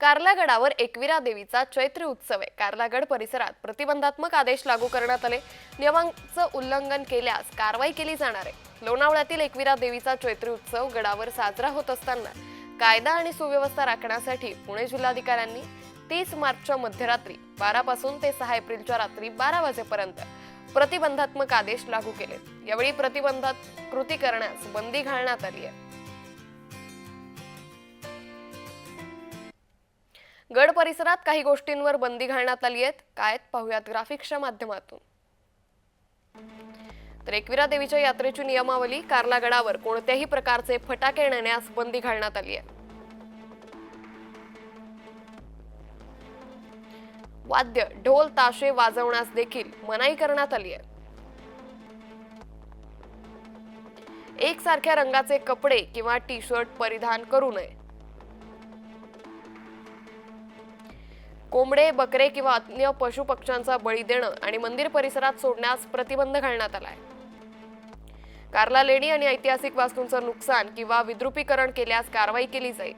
कार्लागडावर एकविरा देवीचा चैत्री उत्सव. आहे कार्लागड परिसरात प्रतिबंधात्मक आदेश लागू करण्यात आले. नियमांचं उल्लंघन केल्यास कारवाई केली जाणार आहे. लोणावळ्यातील एकविरा देवीचा चैत्री उत्सव गडावर साजरा होत असताना कायदा आणि सुव्यवस्था राखण्यासाठी पुणे जिल्हाधिकाऱ्यांनी तीस मार्चच्या मध्यरात्री बारापासून ते सहा एप्रिलच्या रात्री बारा वाजेपर्यंत प्रतिबंधात्मक आदेश लागू केले. यावेळी प्रतिबंधात कृती करण्यास बंदी घालण्यात आली आहे. गड परिसरात काही गोष्टींवर बंदी घालण्यात आली आहेत. काय पाहूयात ग्राफिक्सच्या माध्यमातून. तर एकविरा देवीच्या यात्रेची नियमावली कार्ला गडावर कोणत्याही प्रकारचे फटाके नेण्यास बंदी घालण्यात आली आहे. वाद्य ढोल ताशे वाजवण्यास देखील मनाई करण्यात आली आहे. एकसारख्या रंगाचे कपडे किंवा टी शर्ट परिधान करू नये. कोंबडे बकरे किंवा अन्य पशु पक्ष्यांचा बळी देणं आणि मंदिर परिसरात सोडण्यास प्रतिबंध घालण्यात आलाय. कार्ला लेणी आणि ऐतिहासिक वास्तूंचं नुकसान किंवा विद्रुपीकरण केल्यास कारवाई केली जाईल.